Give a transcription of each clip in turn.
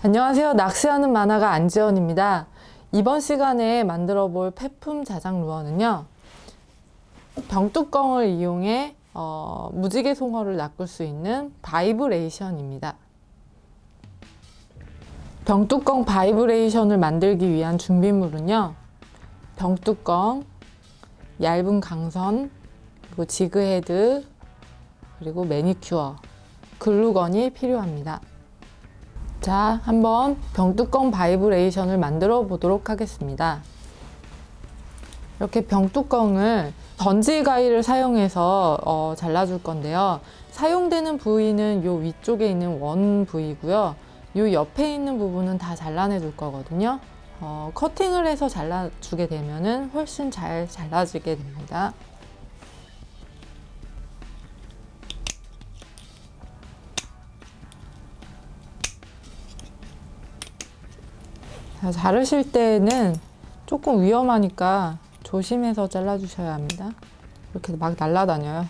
안녕하세요. 낚시하는 만화가 안지원입니다. 이번 시간에 만들어 볼 폐품 자작 루어는요. 병뚜껑을 이용해 어, 무지개 송어를 낚을 수 있는 바이브레이션입니다. 병뚜껑 바이브레이션을 만들기 위한 준비물은요. 병뚜껑, 얇은 강선, 그리고 지그헤드, 그리고 매니큐어, 글루건이 필요합니다. 자, 한번 병뚜껑 바이브레이션을 만들어 보도록 하겠습니다. 이렇게 병뚜껑을 던질 가위를 사용해서 어, 잘라줄 건데요. 사용되는 부위는 요 위쪽에 있는 원 부위고요. 요 옆에 있는 부분은 다 잘라내 줄 거거든요. 어, 커팅을 해서 잘라주게 되면 은 훨씬 잘 잘라지게 됩니다. 자, 자르실 때는 조금 위험하니까 조심해서 잘라주셔야 합니다. 이렇게 막 날아다녀요.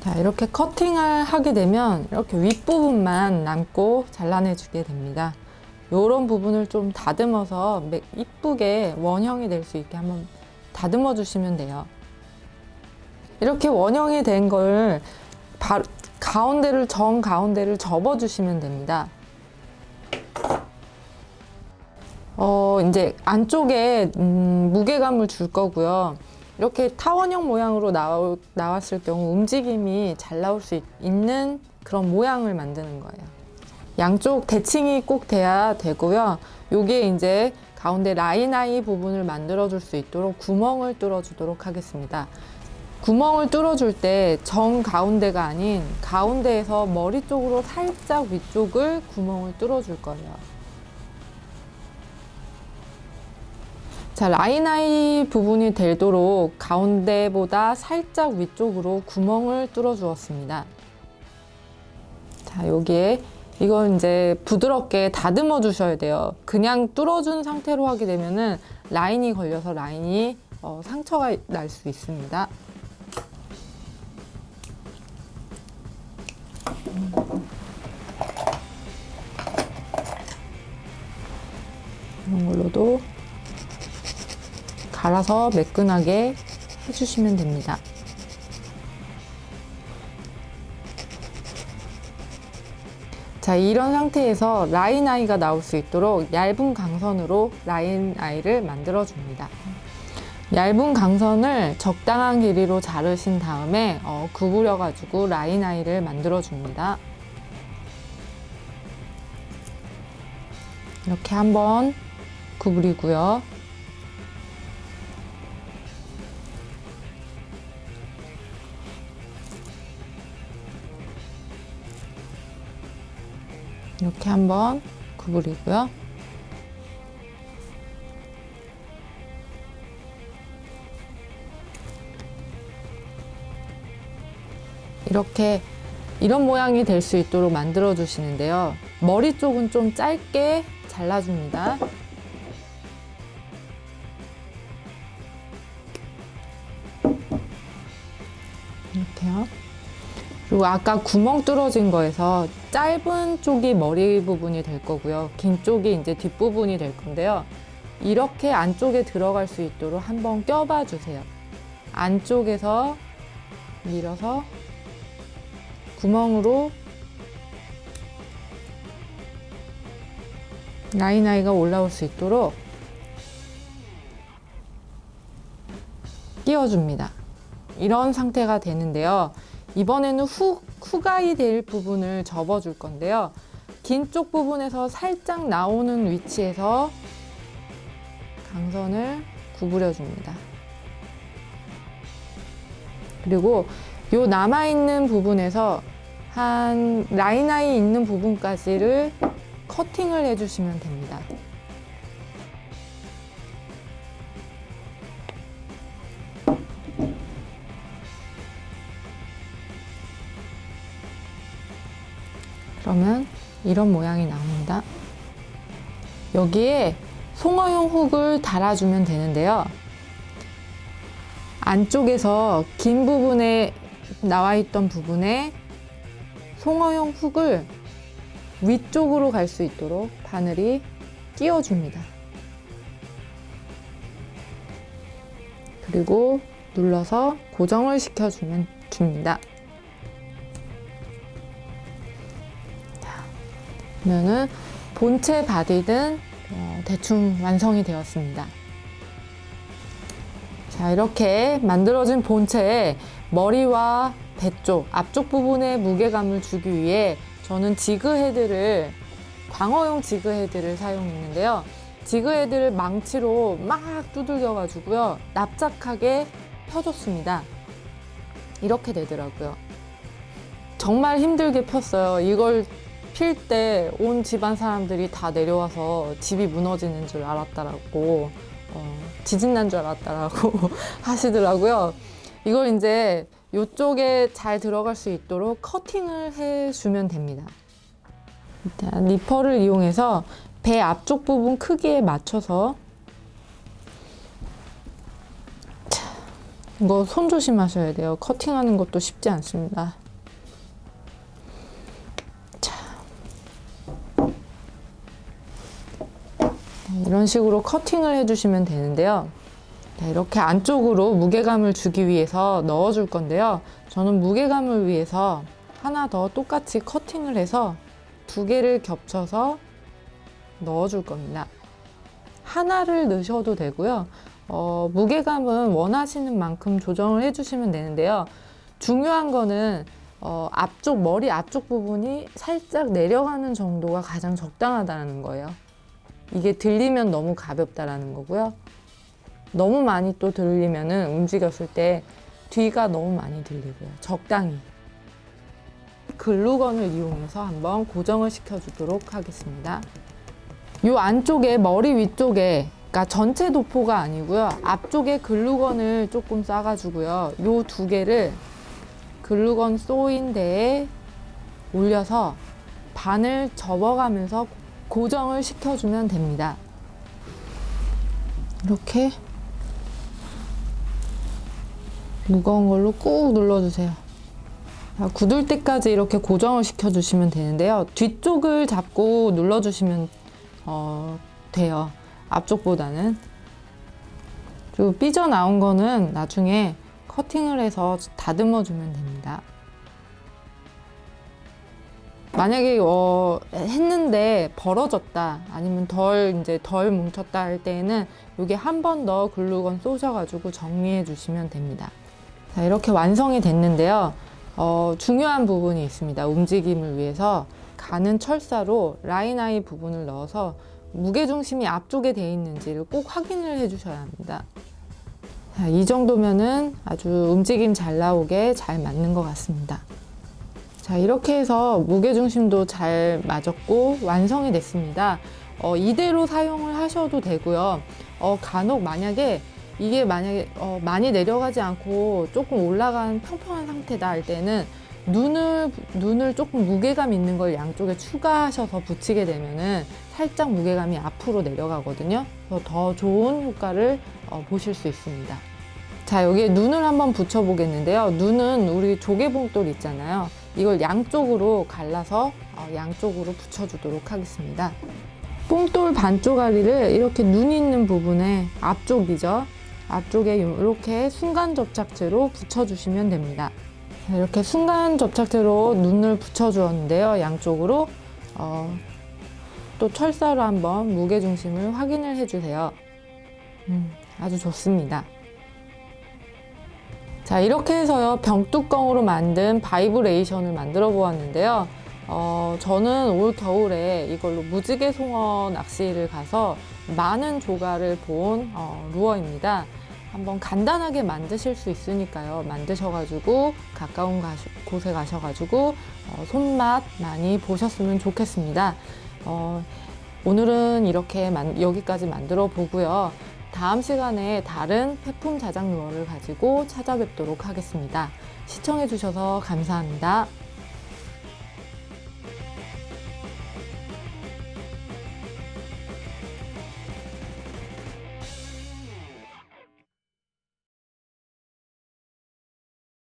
자, 이렇게 커팅을 하게 되면 이렇게 윗부분만 남고 잘라내주게 됩니다. 이런 부분을 좀 다듬어서 매- 이쁘게 원형이 될 수 있게 한번 다듬어 주시면 돼요. 이렇게 원형이 된 걸 가운데를 정 가운데를 접어 주시면 됩니다. 어, 이제 안쪽에 음, 무게감을 줄 거고요. 이렇게 타원형 모양으로 나오, 나왔을 경우 움직임이 잘 나올 수 있, 있는 그런 모양을 만드는 거예요. 양쪽 대칭이 꼭 돼야 되고요. 요게 이제 가운데 라인 아이 부분을 만들어 줄 수 있도록 구멍을 뚫어 주도록 하겠습니다. 구멍을 뚫어줄 때 정 가운데가 아닌 가운데에서 머리 쪽으로 살짝 위쪽을 구멍을 뚫어줄 거예요. 자, 라인 아이 부분이 되도록 가운데보다 살짝 위쪽으로 구멍을 뚫어 주었습니다. 자, 여기에 이걸 이제 부드럽게 다듬어 주셔야 돼요. 그냥 뚫어준 상태로 하게 되면은 라인이 걸려서 라인이 어, 상처가 날 수 있습니다. 갈아서 매끈하게 해주시면 됩니다. 자, 이런 상태에서 라인 아이가 나올 수 있도록 얇은 강선으로 라인 아이를 만들어 줍니다. 얇은 강선을 적당한 길이로 자르신 다음에 어, 구부려 가지고 라인 아이를 만들어 줍니다. 이렇게 한번 구부리고요. 이렇게 한번 구부리고요. 이렇게 이런 모양이 될 수 있도록 만들어 주시는데요. 머리 쪽은 좀 짧게 잘라줍니다. 이렇게요. 그리고 아까 구멍 뚫어진 거에서 짧은 쪽이 머리 부분이 될 거고요. 긴 쪽이 이제 뒷부분이 될 건데요. 이렇게 안쪽에 들어갈 수 있도록 한번 껴봐 주세요. 안쪽에서 밀어서 구멍으로 라인 아이가 올라올 수 있도록 끼워줍니다. 이런 상태가 되는데요. 이번에는 후, 후가이 될 부분을 접어줄 건데요. 긴 쪽 부분에서 살짝 나오는 위치에서 강선을 구부려 줍니다. 그리고 요 남아있는 부분에서 한 라인 아이 있는 부분까지를 커팅을 해주시면 됩니다. 그러면 이런 모양이 나옵니다. 여기에 송어용 훅을 달아주면 되는데요. 안쪽에서 긴 부분에 나와 있던 부분에 송어용 훅을 위쪽으로 갈 수 있도록 바늘이 끼워줍니다. 그리고 눌러서 고정을 시켜주면 줍니다. 그러면은 본체 바디든 어, 대충 완성이 되었습니다. 자, 이렇게 만들어진 본체에 머리와 배 쪽, 앞쪽 부분에 무게감을 주기 위해 저는 지그 헤드를, 광어용 지그 헤드를 사용했는데요. 지그 헤드를 망치로 막 두들겨 가지고요. 납작하게 펴줬습니다. 이렇게 되더라고요. 정말 힘들게 폈어요. 이걸 필 때 온 집안 사람들이 다 내려와서 집이 무너지는 줄 알았다라고 어, 지진 난 줄 알았다라고 하시더라고요. 이걸 이제 이쪽에 잘 들어갈 수 있도록 커팅을 해주면 됩니다. 일단 리퍼를 이용해서 배 앞쪽 부분 크기에 맞춰서 자, 이거 손 조심하셔야 돼요. 커팅하는 것도 쉽지 않습니다. 이런 식으로 커팅을 해주시면 되는데요. 네, 이렇게 안쪽으로 무게감을 주기 위해서 넣어줄 건데요. 저는 무게감을 위해서 하나 더 똑같이 커팅을 해서 두 개를 겹쳐서 넣어줄 겁니다. 하나를 넣으셔도 되고요. 어, 무게감은 원하시는 만큼 조정을 해주시면 되는데요. 중요한 거는 어, 앞쪽 머리 앞쪽 부분이 살짝 내려가는 정도가 가장 적당하다는 거예요. 이게 들리면 너무 가볍다라는 거고요. 너무 많이 또 들리면은 움직였을 때 뒤가 너무 많이 들리고요. 적당히. 글루건을 이용해서 한번 고정을 시켜주도록 하겠습니다. 이 안쪽에 머리 위쪽에 그러니까 전체 도포가 아니고요. 앞쪽에 글루건을 조금 싸가지고요. 이 두 개를 글루건 쏘인 데에 올려서 반을 접어가면서 고정을 시켜주면 됩니다. 이렇게 무거운 걸로 꾹 눌러주세요. 자, 굳을 때까지 이렇게 고정을 시켜주시면 되는데요. 뒤쪽을 잡고 눌러주시면 어, 돼요. 앞쪽보다는. 그리고 삐져나온 거는 나중에 커팅을 해서 다듬어 주면 됩니다. 만약에 어, 했는데 벌어졌다 아니면 덜 이제 덜 뭉쳤다 할 때에는 이게 한번 더 글루건 쏘셔가지고 정리해 주시면 됩니다. 자 이렇게 완성이 됐는데요. 어, 중요한 부분이 있습니다. 움직임을 위해서 가는 철사로 라인 아이 부분을 넣어서 무게 중심이 앞쪽에 돼 있는지를 꼭 확인을 해 주셔야 합니다. 자, 이 정도면은 아주 움직임 잘 나오게 잘 맞는 것 같습니다. 자, 이렇게 해서 무게중심도 잘 맞았고 완성이 됐습니다. 어, 이대로 사용을 하셔도 되고요. 어, 간혹 만약에 이게 만약에 어, 많이 내려가지 않고 조금 올라간 평평한 상태다 할 때는 눈을 눈을 조금 무게감 있는 걸 양쪽에 추가하셔서 붙이게 되면은 살짝 무게감이 앞으로 내려가거든요. 그래서 더 좋은 효과를 어, 보실 수 있습니다. 자, 여기에 눈을 한번 붙여 보겠는데요. 눈은 우리 조개봉돌 있잖아요. 이걸 양쪽으로 갈라서 어, 양쪽으로 붙여주도록 하겠습니다. 뽕돌 반쪽아리를 이렇게 눈 있는 부분에 앞쪽이죠. 앞쪽에 이렇게 순간 접착제로 붙여주시면 됩니다. 이렇게 순간 접착제로 눈을 붙여주었는데요. 양쪽으로 어, 또 철사로 한번 무게 중심을 확인을 해주세요. 음, 아주 좋습니다. 자 이렇게 해서요 병뚜껑으로 만든 바이브레이션을 만들어 보았는데요. 어, 저는 올 겨울에 이걸로 무지개 송어 낚시를 가서 많은 조가를 본 어, 루어입니다. 한번 간단하게 만드실 수 있으니까요. 만드셔가지고 가까운 가시, 곳에 가셔가지고 어, 손맛 많이 보셨으면 좋겠습니다. 어, 오늘은 이렇게 만, 여기까지 만들어 보고요 다음 시간에 다른 폐품 자작 루어를 가지고 찾아뵙도록 하겠습니다. 시청해주셔서 감사합니다.